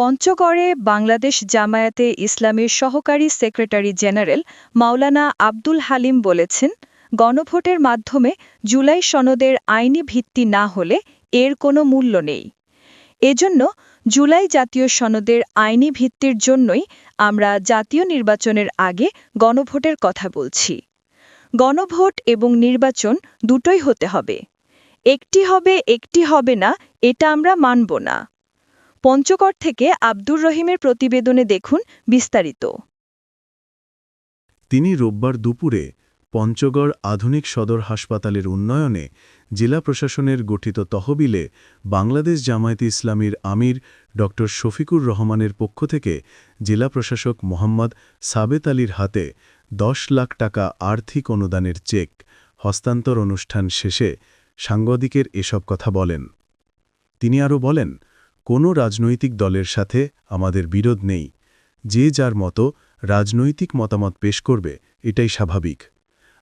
পঞ্চগড়ে বাংলাদেশ জামায়াতে ইসলামীর সহকারী সেক্রেটারি জেনারেল মাওলানা আব্দুল হালিম বলেছেন, গণভোটের মাধ্যমে জুলাই সনদের আইনি ভিত্তি না হলে এর কোনো মূল্য নেই। এজন্য জুলাই জাতীয় সনদের আইনি ভিত্তির জন্যই আমরা জাতীয় নির্বাচনের আগে গণভোটের কথা বলছি। গণভোট এবং নির্বাচন দুটোই হতে হবে। একটি হবে একটি হবে না, এটা আমরা মানব না। পঞ্চগড় থেকে আব্দুর রহিমের প্রতিবেদনে দেখুন বিস্তারিত। তিনি রোববার দুপুরে পঞ্চগড় আধুনিক সদর হাসপাতালের উন্নয়নে জেলা প্রশাসনের গঠিত তহবিলে বাংলাদেশ জামায়াতে ইসলামীর আমির ড. শফিকুর রহমানের পক্ষ থেকে জেলা প্রশাসক মোহাম্মদ সাবেত আলীর হাতে দশ লাখ টাকা আর্থিক অনুদানের চেক, হস্তান্তর অনুষ্ঠান শেষে সাংবাদিকের এসব কথা বলেন। তিনি আরও বলেন কোনো রাজনৈতিক দলের সাথে আমাদের বিরোধ নেই। যে যার মতো রাজনৈতিক মতামত পেশ করবে, এটাই স্বাভাবিক।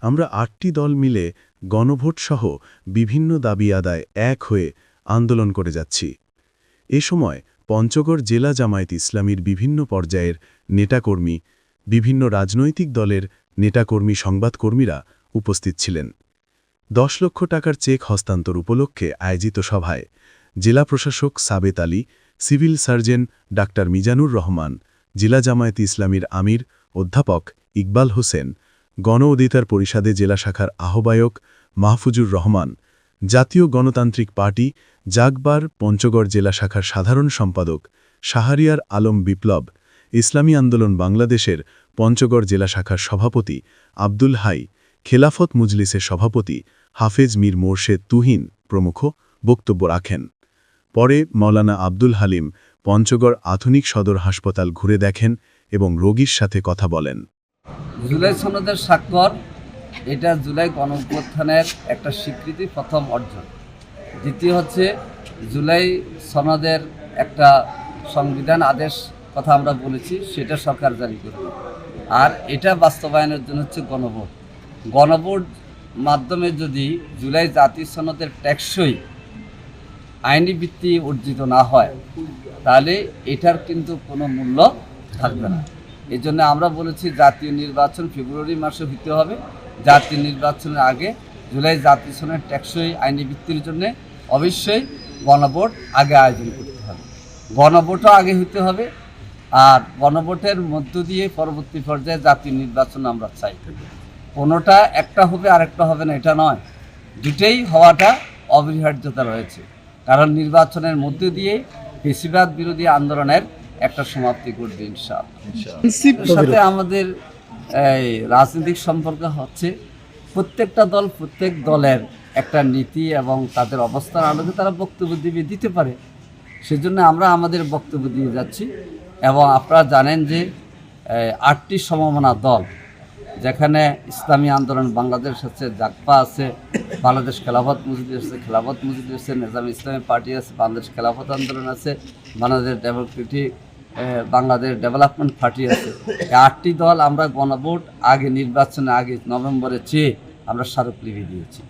আমরা আটটি দল মিলে গণভোটসহ বিভিন্ন দাবি আদায় এক হয়ে আন্দোলন করে যাচ্ছি। এ সময় পঞ্চগড় জেলা জামায়াত ইসলামীর বিভিন্ন পর্যায়ের নেতাকর্মী, বিভিন্ন রাজনৈতিক দলের নেতাকর্মী সংবাদকর্মীরা উপস্থিত ছিলেন। দশ লক্ষ টাকার চেক হস্তান্তর উপলক্ষে আয়োজিত সভায় জেলা প্রশাসক Sabet Ali, civil surgeon doctor Mizanur Rahman, জেলা জামায়াত ইসলামীর আমির অধ্যাপক ইকবাল হোসেন, গণ অধিকার পরিষদে জেলা শাখার আহ্বায়ক মাহফুজুর রহমান, জাতীয় গণতান্ত্রিক পার্টি জাগবার পঞ্চগড় জেলা শাখার সাধারণ সম্পাদক শাহরিয়ার আলম বিপ্লব, ইসলামী আন্দোলন বাংলাদেশের পঞ্চগড় জেলা শাখার সভাপতি আব্দুল হাই, খেলাফত মুজলিসের সভাপতি হাফেজ মীর মোর্শেদ তুহিন প্রমুখ বক্তব্য রাখেন। পরে মৌলানা আব্দুল হালিম পঞ্চগড় আধুনিক সদর হাসপাতাল ঘুরে দেখেন এবং রোগীর সাথে কথা বলেন। জুলাই সনদের স্বাক্ষর, এটা জুলাই গণঅভ্যুত্থানের একটা স্বীকৃতি প্রথম অর্জন। দ্বিতীয় হচ্ছে, জুলাই সনদের একটা সংবিধান আদেশ কথা আমরা বলেছি, সেটা সরকার জারি করবে। আর এটা বাস্তবায়নের জন্য হচ্ছে গণভোট। গণভোট মাধ্যমে যদি জুলাই জাতীয় সনদের টেকসই আইনি ভিত্তি অর্জিত না হয়, তাহলে এটার কিন্তু কোনো মূল্য থাকবে না। এই জন্য আমরা বলেছি জাতীয় নির্বাচন ফেব্রুয়ারি মাসে হইতে হবে। জাতীয় নির্বাচনের আগে জুলাই জাতীয় সনের টেকসই আইনি ভিত্তির জন্য অবশ্যই গণভোট আগে আয়োজন করতে হবে। গণভোটও আগে হইতে হবে আর গণভোটের মধ্য দিয়ে পরবর্তী পর্যায়ে জাতীয় নির্বাচন আমরা চাই। কোনোটা একটা হবে আরেকটা হবে না, এটা নয়। দুটেই হওয়াটা অপরিহার্যতা রয়েছে। কারণ নির্বাচনের মধ্য দিয়ে বেশিরভাগ বিরোধী আন্দোলনের একটা সমাপ্তি করবে ইনশাআল্লাহ। সাথে আমাদের এই রাজনৈতিক সম্পর্ক হচ্ছে প্রত্যেকটা দল প্রত্যেক দলের একটা নীতি এবং তাদের অবস্থান আলোকে তারা বক্তব্য দিবে দিতে পারে। সেজন্য আমরা আমাদের বক্তব্য দিয়ে যাচ্ছি এবং আপনারা জানেন যে আটটি সমমনা দল যেখানে ইসলামী আন্দোলন বাংলাদেশ হচ্ছে জাকপা আছে, বাংলাদেশ খেলাফত মসজিদ আছে, খেলাফত মসজিদ আছে, নিজাম ইসলামী পার্টি আছে, বাংলাদেশ খেলাফত আন্দোলন আছে, Bangladesh Democratic Bangladesh Development Party আছে। আটটি দল আমরা গণভোট আগে, নির্বাচনে আগে, নভেম্বরে চেয়ে আমরা স্মারক স্মারকলিপি দিয়েছি।